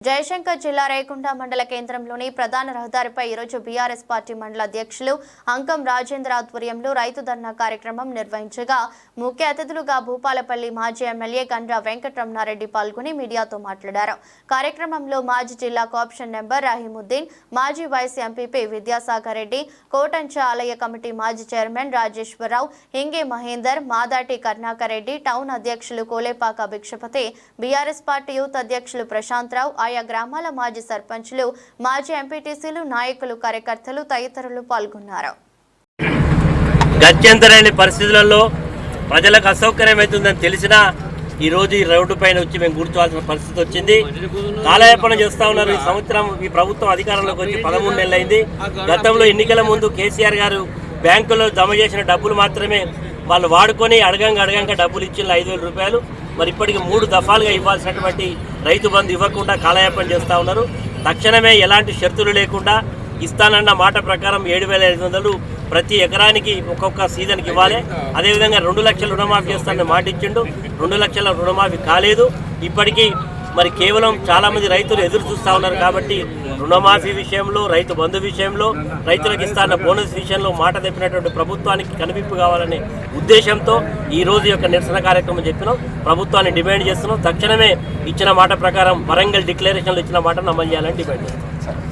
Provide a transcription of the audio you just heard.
జయశంకర్ జిల్లా రేకుంట మండల కేంద్రంలోని ప్రధాన రహదారిపై ఈరోజు బీఆర్ఎస్ పార్టీ మండల అధ్యక్షులు అంకం రాజేంద్ర ఆధ్వర్యంలో రైతు ధర్నా కార్యక్రమం నిర్వహించగా ముఖ్య అతిథులుగా భూపాలపల్లి మాజీ ఎమ్మెల్యే గండ్రా వెంకటరమణారెడ్డి పాల్గొని మీడియాతో మాట్లాడారు. కార్యక్రమంలో మాజీ జిల్లా కోఆప్షన్ నెంబర్ రహీముద్దీన్ మాజీ వైస్ ఎంపీపీ విద్యాసాగర్ రెడ్డి కోటంచ ఆలయ కమిటీ మాజీ చైర్మన్ రాజేశ్వరరావు హింగే మహేందర్ మాదాటి కర్ణాకర్ రెడ్డి టౌన్ అధ్యక్షులు Kolepaka Bhikshapathi BRS party youth అధ్యక్షులు ప్రశాంతరావు ఆయా గ్రామాల మాజీ సర్పంచ్లు మాజీ ఎంపీటీసీలు నాయకులు కార్యకర్తలు తదితరులు పాల్గొన్నారు. గత్యంతరైన పరిస్థితులలో ప్రజలకు అసౌకర్యం అవుతుందని తెలిసినా ఈ రోజు ఈ రోడ్డు పైన వచ్చి మేము కూర్చోవాల్సిన పరిస్థితి వచ్చింది. కాలయాపన చేస్తా ఉన్నారు. ఈ సంవత్సరం ఈ ప్రభుత్వం అధికారంలోకి వచ్చి పదమూడు నెలలైంది. గతంలో ఎన్నికల ముందు కేసీఆర్ గారు బ్యాంకులో జమ చేసిన డబ్బులు మాత్రమే వాళ్ళు వాడుకొని అడగంగా అడగంగా డబ్బులు ఇచ్చిన ఐదు వేల రూపాయలు. మరి ఇప్పటికి మూడు దఫాలుగా ఇవ్వాల్సినటువంటి రైతు బంధు ఇవ్వకుండా కాలయాపన చేస్తూ ఉన్నారు. తక్షణమే ఎలాంటి షరతులు లేకుండా ఇస్తానన్న మాట ప్రకారం ఏడు వేల ఐదు వందలు ప్రతి ఎకరానికి ఒక్కొక్క సీజన్కి ఇవ్వాలి. అదేవిధంగా రెండు లక్షల రుణమాఫీ చేస్తానని మాట ఇచ్చిండు. రెండు లక్షల రుణమాఫీ కాలేదు. ఇప్పటికీ మరి కేవలం చాలామంది రైతులు ఎదురు చూస్తూ ఉన్నారు కాబట్టి రుణమాఫీ విషయంలో రైతు బంధు విషయంలో రైతులకు ఇస్తాన్న బోనస్ విషయంలో మాట తెప్పినటువంటి ప్రభుత్వానికి కనిపింపు కావాలనే ఉద్దేశంతో ఈ రోజు యొక్క నిరసన కార్యక్రమం చెప్పినాం. ప్రభుత్వాన్ని డిమాండ్ చేస్తున్నాం. తక్షణమే ఇచ్చిన మాట ప్రకారం వరంగల్ డిక్లరేషన్లో ఇచ్చిన మాటను అమలు చేయాలని డిమాండ్ చేస్తున్నాం.